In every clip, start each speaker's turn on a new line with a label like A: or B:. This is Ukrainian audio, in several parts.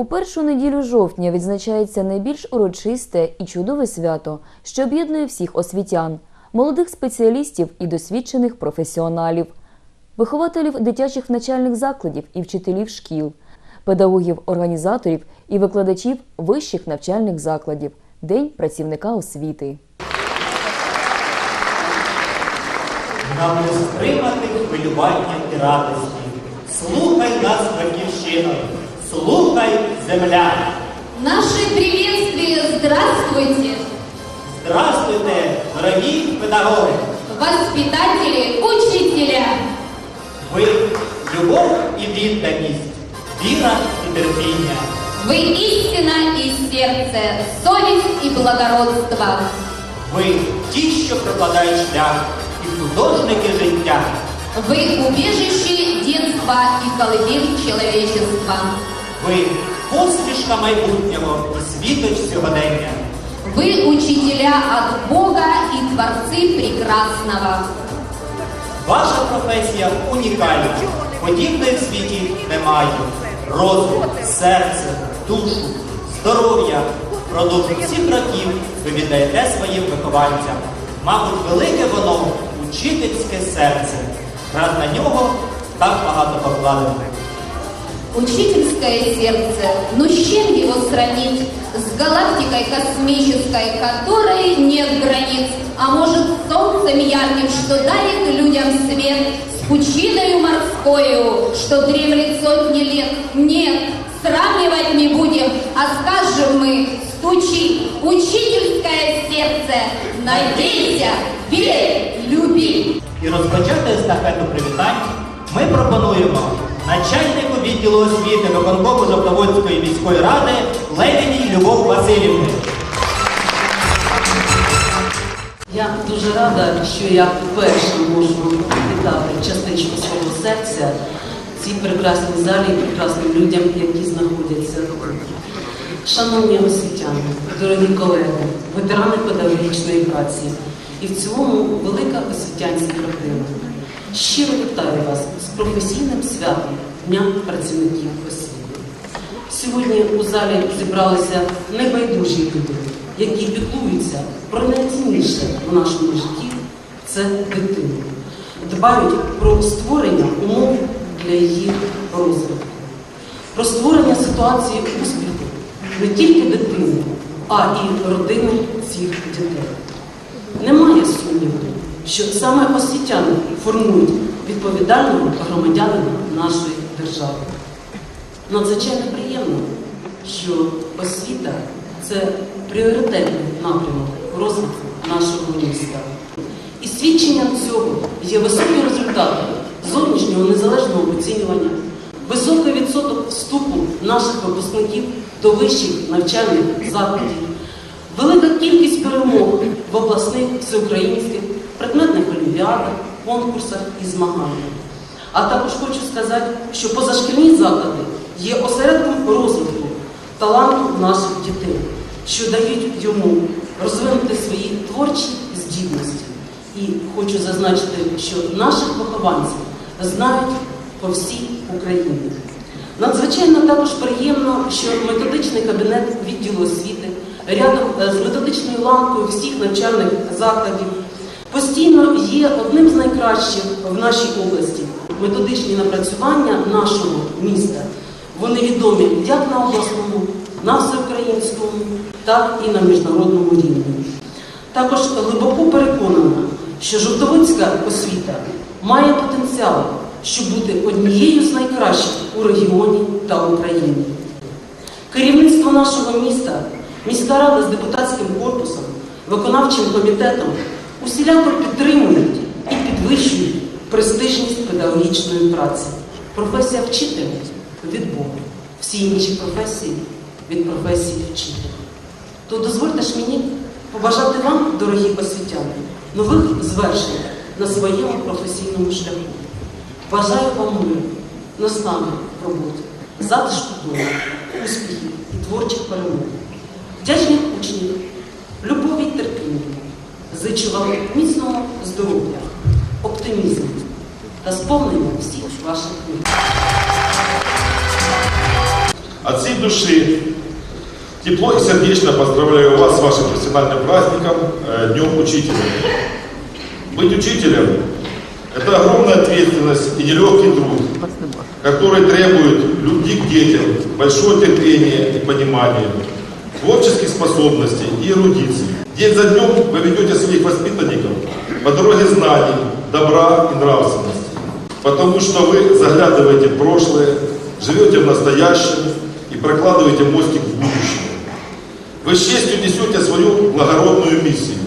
A: У першу неділю жовтня відзначається найбільш урочисте і чудове свято, що об'єднує всіх освітян, молодих спеціалістів і досвідчених професіоналів, вихователів дитячих навчальних закладів і вчителів шкіл, педагогів, організаторів і викладачів вищих навчальних закладів День працівника освіти.
B: Нам не стримати хвилювання і радості. Слухай нас, батьківщино, слухай земля.
C: Наше приветствие «Здравствуйте!»
B: Здравствуйте, дорогі педагоги!
C: Воспитатели, учителя!
B: Ви любов і відданість, віра і терпіння.
C: Вы истина и сердце, совесть и благородство.
B: Ви ті, що прокладають шлях, і художники життя.
C: Вы убежище детства и колыбель человечества.
B: Ви посмішка майбутнього і світоч сьогодення.
C: Вы учителя от Бога и творцы прекрасного.
B: Ваша професія унікальна. Подібної в світі немає. Розум, серце, душу, здоров'я. Впродовж всіх років ви віддаєте своїм вихованцям. Мабуть, велике воно учительське серце. Раз на нього так багато покладено.
C: Учительское сердце, ну с чем его сравнить? С галактикой космической, которой нет границ, а может с солнцем ярким, что дарит людям свет, с пучиною морскою, что дремлет сотни лет. Нет, сравнивать не будем, а скажем мы, стучи, учительское сердце, надейся, верь, люби.
B: І розпочати естафету привітань ми пропонуємо начальнику відділу освіти виконкому Жовтоводської міської ради Левіній Любов Васильівни.
D: Я дуже рада, що я вперше можу віддати частичку свого серця цій прекрасній залі і прекрасним людям, які знаходяться тут. Шановні освітяни, дорогі колеги, ветерани педагогічної праці і в цілому велика освітянська родина. Щиро вітаю вас з професійним святом Дня працівників освіти. Сьогодні у залі зібралися небайдужі люди, які піклуються про найцінніше в нашому житті це дитину. Дбають про створення умов для її розвитку, про створення ситуації успіху не тільки дитини, а і родини цих дітей. Немає сумніву, що саме освітяни формують відповідального громадянина нашої держави. Надзвичайно приємно, що освіта це пріоритетний напрямок розвитку нашого міста. І свідченням цього є високі результати зовнішнього незалежного оцінювання, високий відсоток вступу наших випускників до вищих навчальних закладів, велика кількість перемог в обласних всеукраїнських предметних олімпіадах, конкурсах і змаганнях. А також хочу сказати, що позашкільні заклади є осередком розвитку таланту наших дітей, що дають йому розвинути свої творчі здібності. І хочу зазначити, що наших вихованців знають по всій Україні. Надзвичайно також приємно, що методичний кабінет відділу освіти рядом е, з методичною ланкою всіх навчальних закладів постійно є одним з найкращих в нашій області. Методичні напрацювання нашого міста. Вони відомі як на обласному, на всеукраїнському, так і на міжнародному рівні. Також глибоко переконана, що жовтовицька освіта має потенціал, щоб бути однією з найкращих у регіоні та Україні. Керівництво нашого міста, міська рада з депутатським корпусом, виконавчим комітетом усіляко підтримують і підвищують престижність педагогічної праці. Професія вчителя від Бога, всі інші професії від професії вчителя. То дозвольте ж мені побажати вам, дорогі освітяни, нових звершень на своєму професійному шляху. Бажаю вам миру, наснаги в роботі, затишку дому, успіхів і творчих перемог, вдячних учнів, любові терпіння. Зичу вам міцного здоров'я, оптимізму та сповнення всіх ваших мрій.
E: От всей души тепло и сердечно поздравляю вас с вашим профессиональным праздником, э, Днем Учителя. Быть учителем – это огромная ответственность и нелегкий труд, который требует любви к детям, большое терпение и понимание, творческих способностей и эрудиции. День за днем вы ведете своих воспитанников по дороге знаний, добра и нравственности, потому что вы заглядываете в прошлое, живете в настоящем и прокладываете мостик в будущее. Вы с честью несете свою благородную миссию.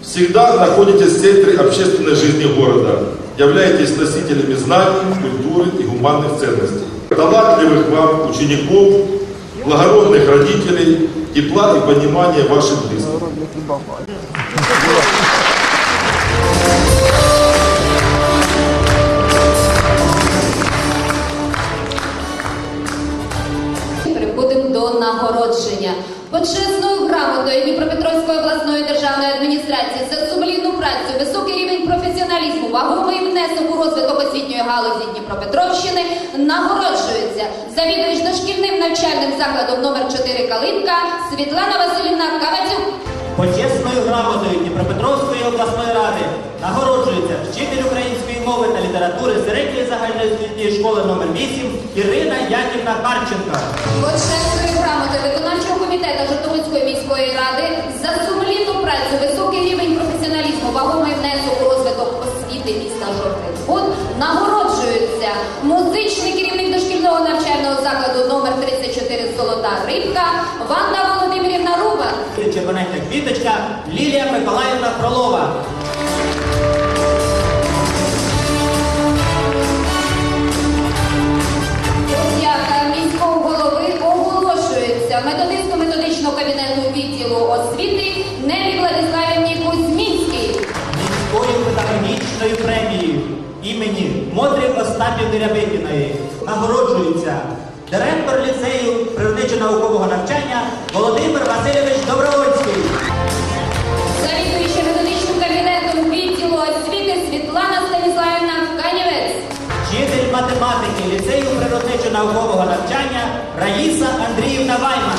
E: Всегда находитесь в центре общественной жизни города, являетесь носителями знаний, культуры и гуманных ценностей. Талантливых вам учеников, благородных родителей, тепла и понимания ваших близких.
C: Переходимо до нагородження. Почесною грамотою Дніпропетровської обласної державної адміністрації за сумлінну працю, високий рівень професіоналізму, вагомий внесок у розвиток освітньої галузі Дніпропетровщини нагороджується завідувач дошкільним навчальним закладом номер 4 Калинка Світлана Васильівна Кавацюк.
B: Почесною грамотою Дніпропетровської обласної ради нагороджується вчитель української мови та літератури середньої загальноосвітньої школи номер 8 Ірина Яківна Харченка.
C: Почесною грамотою виконавчого комітету Житомирської міської ради за сумлінну працю, високий рівень професіоналізму, вагомий внесок освіти міста Жовтий Вход нагороджується музичний керівник дошкільного навчального закладу номер 34 Золота Рибка Ванна Володимирівна Руба.
B: Червоненька квіточка Лілія Миколаївна Фролова. Остапівни Рябикіної нагороджується директор ліцею природничо-наукового навчання Володимир Васильович Добровольський.
C: Завідуюча методичним кабінетом відділу освіти Світлана Станіславівна Канівець.
B: Вчитель математики ліцею природничо-наукового навчання Раїса Андріївна Вайман.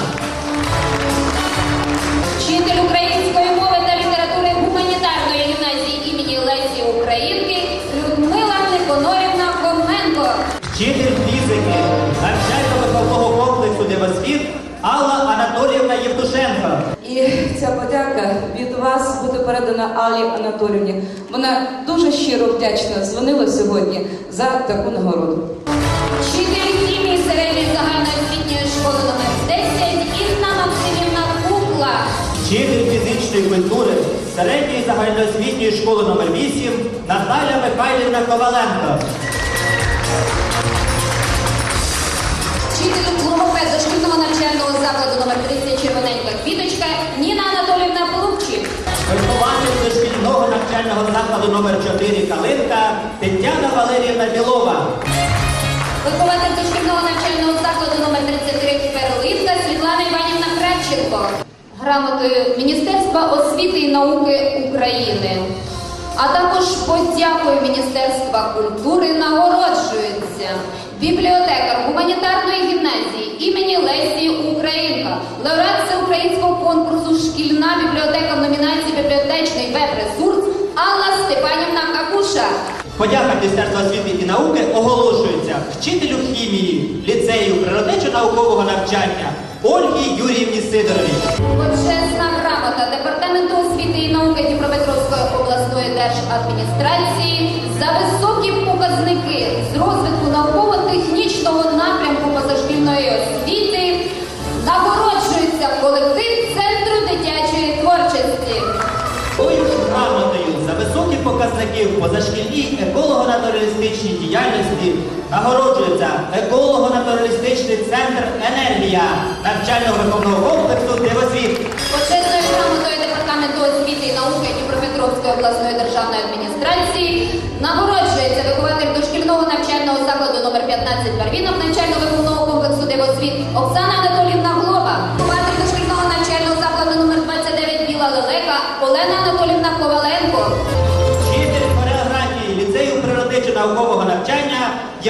B: Анатоліївна
F: І ця подяка від вас буде передана Аллі Анатоліївні. Вона дуже щиро вдячна дзвонила сьогодні за таку нагороду.
C: Вчитель хімії середньої загальноосвітньої школи номер 10 Інна Максимівна Кукла.
B: Вчитель фізичної культури середньої загальноосвітньої школи номер 8 Наталя Михайлівна Коваленко.
C: Вчитель логопед дошкільного навчального закладу номер 30 Червоненька Квіточка Ніна Анатолівна Плукчик.
B: Вихователь дошкільного навчального закладу номер 4 Калинка Тетяна Валеріївна Білова.
C: Вихователь дошкільного навчального закладу номер 33 Перлинка Світлана Іванівна Кравченко. Грамотою Міністерства освіти і науки України. А також подякою Міністерства культури нагороджується бібліотекар гуманітарної гімназії імені Лесі Українка, лауреат всеукраїнського конкурсу Шкільна бібліотека в номінації Бібліотечний веб-ресурс Алла Степанівна Какуша.
B: Подяка Міністерства освіти і науки оголошується вчителю хімії ліцею природничо-наукового навчання Ольгі Юріївні Сидоровій.
C: Почесна грамота Департаменту освіти і науки Дніпропетровської обласної держадміністрації за високі показники з розвитку науково-технічного напрямку позашкільної освіти нагороджується колектив Центру дитячої творчості.
B: Тою ж грамотою за високі показники в позашкільній еколого-натуралістичній діяльності нагороджується еколого-натуралістичний центр Енергія навчально-виховного комплексу Дивосвіт.
C: Почесною грамотою науки Дніпропетровської обласної державної адміністрації нагороджується вихователь дошкільного навчального закладу номер 15 барвінок навчально-виховного комплексу Дивосвіт Оксана Анатолівна Глоба, вихователь дошкільного навчального закладу номер 29 Біла Лелека Олена Анатолівна Коваленко.
B: Вчитель хореографії ліцею природничо наукового навчання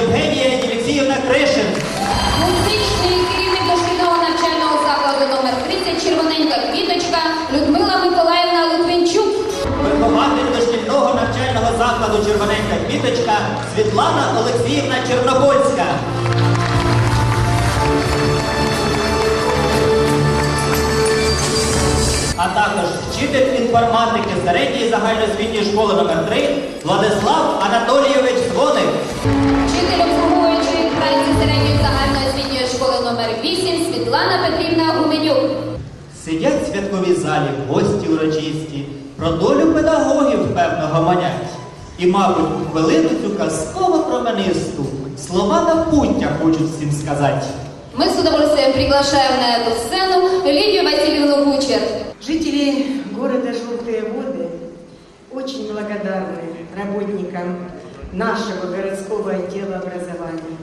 B: Євгенія Єлексіївна Кришин.
C: Музичний керівник дошкільного навчального закладу номер 30 Червоненька квіточка Людмила.
B: закладу Червоненька квіточка Світлана Олексіївна Чернобольська. А також вчитель інформатики середньої загальноосвітньої школи номер 3 Владислав Анатолійович Звоник.
C: Вчитель обслуговуючої праці середньої загальноосвітньої школи номер 8 Світлана Петрівна Гуменюк.
B: Сидять в святковій залі, гості урочисті, про долю педагогів, певно, гомонять. І, мабуть, у хвилину цю казково променисту слова на пуття хочуть всім сказати.
C: Мы с удовольствием приглашаем на эту сцену Лидию Васильевну Кучер.
G: Жители города Желтые Воды очень благодарны работникам нашего городского отдела образования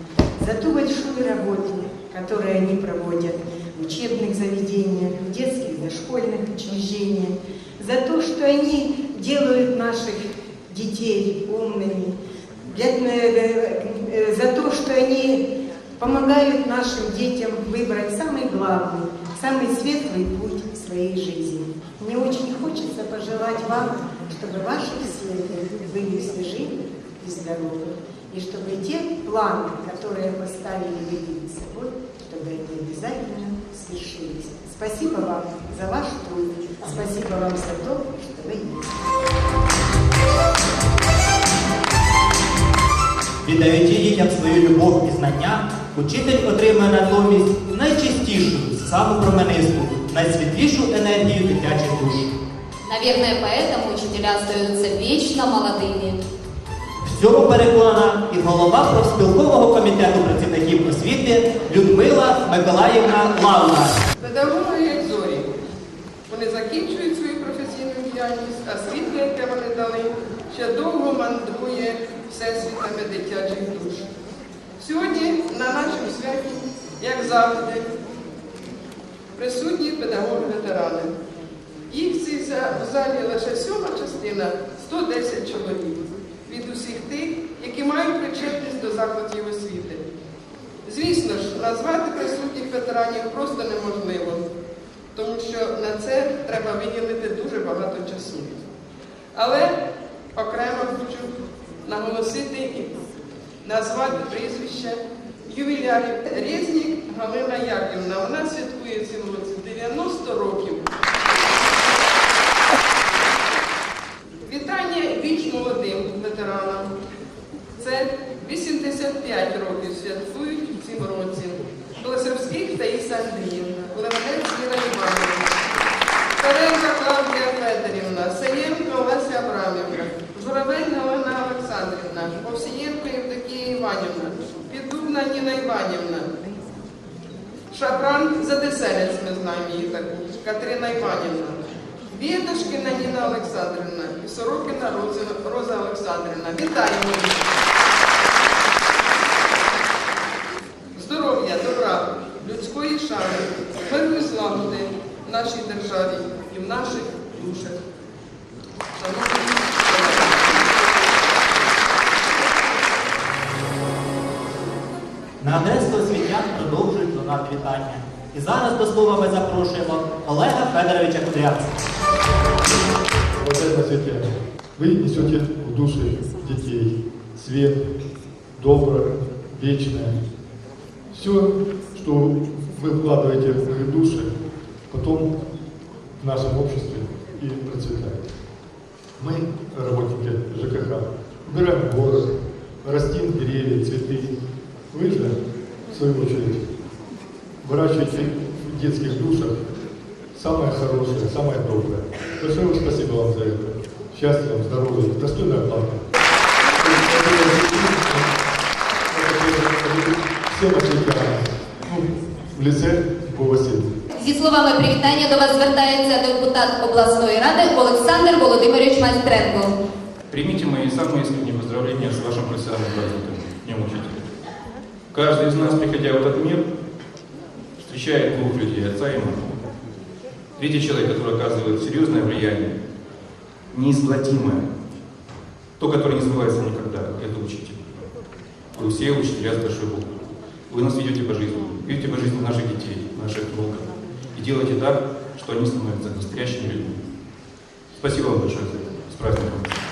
G: за ту большую работу, которую они проводят в учебных заведениях, в детских дошкольных учреждениях, за то, что они делают наших детей умными, для- э, э, за то, что они помогают нашим детям выбрать самый главный, самый светлый путь в своей жизни. Мне очень хочется пожелать вам, чтобы ваши семьи были свежи и здоровы, и чтобы те планы, которые поставили вы перед собой, чтобы они обязательно свершились. Спасибо вам за ваш труд, спасибо вам за то, что вы есть.
B: Віддаючи дітям свою любов і знання, учитель отримує натомість найчистішу, саму променисту, найсвітлішу енергію дитячих душ.
C: Наверное, поэтому учителя остаются вечно молодыми.
B: В цьому переконана і голова профспілкового комітету працівників освіти Людмила Миколаївна Лавна.
H: Педагоги як зорі. Вони закінчують свою професійну діяльність, а світло, яке вони дали, ще довго мандрує всесвітами дитячих душ. Сьогодні на нашому святі, як завжди, присутні педагоги-ветерани. Їх в залі лише сьома частина 110 чоловік від усіх тих, які мають причетність до закладів освіти. Звісно ж, назвати присутніх ветеранів просто неможливо, тому що на це треба виділити дуже багато часу. Але окремо хочу наголосити і назвати прізвище ювілярів Резнік Галина Яківна. Вона святкує цим році 90 років. Вітання більш молодим ветеранам. Це 85 років святкують в цьому році. Колосовських Таїса Андріївна, Левенець Віра Іванівна, Старенка Клавдія Федорівна, Саєнко Олеся Абрамівна, Журавель Галина Олександрівна, Овсієнко Євдокія Іванівна, Піддубна Ніна Іванівна, Шапран Задеселець, ми знаємо її таку, Катерина Іванівна. Бєдушкіна Ніна Олександрівна і Сорокіна Роза, Олександрівна. Вітаємо! Здоров'я, добра, людської шани, миру злагоди в нашій державі і в наших душах.
B: На адресу освітян продовжують лунати вітання. І зараз до слова ми запрошуємо Олега Федоровича Кудрявця.
I: Уважаемые святые, вы несете в души детей свет, доброе, вечное. Все, что вы вкладываете в их души, потом в нашем обществе и процветает. Мы, работники ЖКХ, убираем город, растим деревья, цветы. Вы же, в свою очередь, выращиваете в детских душах самое хорошее, самое доброе. Большое вам спасибо вам за это. Счастья вам, здоровья, достойной оплаты. Всем ветеранам. Ну, в лице по Василию.
C: Зі словами привітання до вас звертається депутат обласної ради Олександр Володимирович Майстренко.
J: Примите мои самые искренние поздравления с вашим профессиональным праздником, Днем Учителя. Каждый из нас, приходя в этот мир, встречает двух людей, отца и маму. Третий человек, который оказывает серьезное влияние, неизплатимое, то, которое не забывается никогда, это учитель. Вы все учителя с большой буквы. Вы нас ведете по жизни, ведете по жизни наших детей, наших внуков. И делаете так, что они становятся настоящими людьми. Спасибо вам большое за это. С праздником!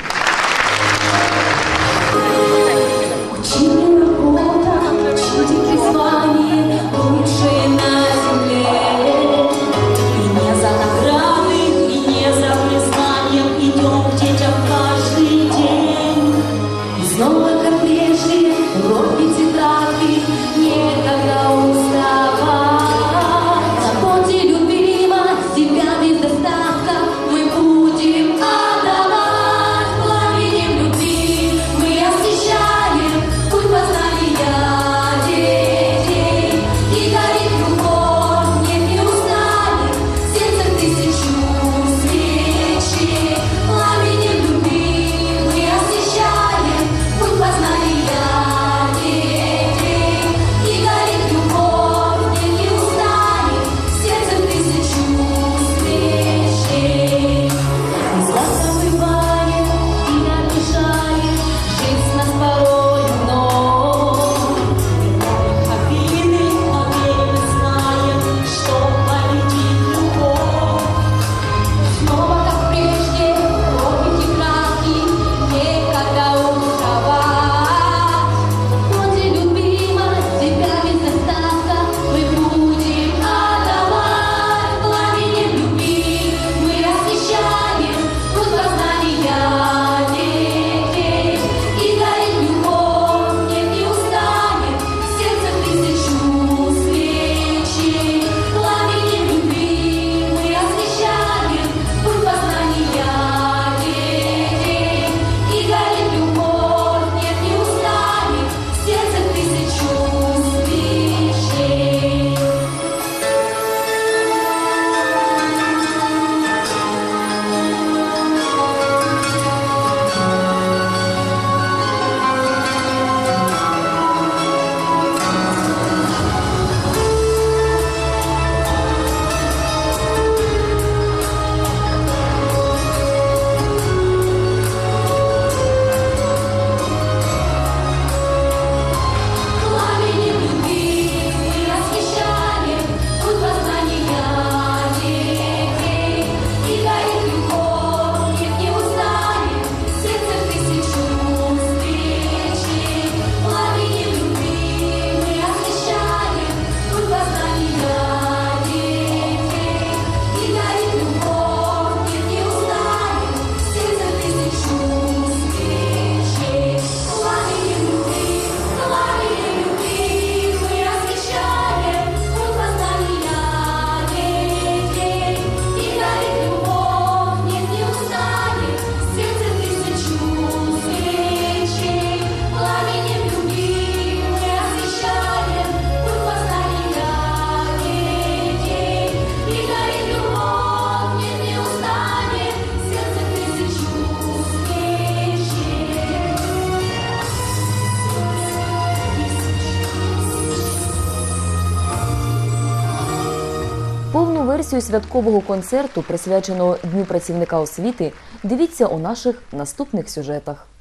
A: Версію святкового концерту, присвяченого Дню працівника освіти, дивіться у наших наступних сюжетах.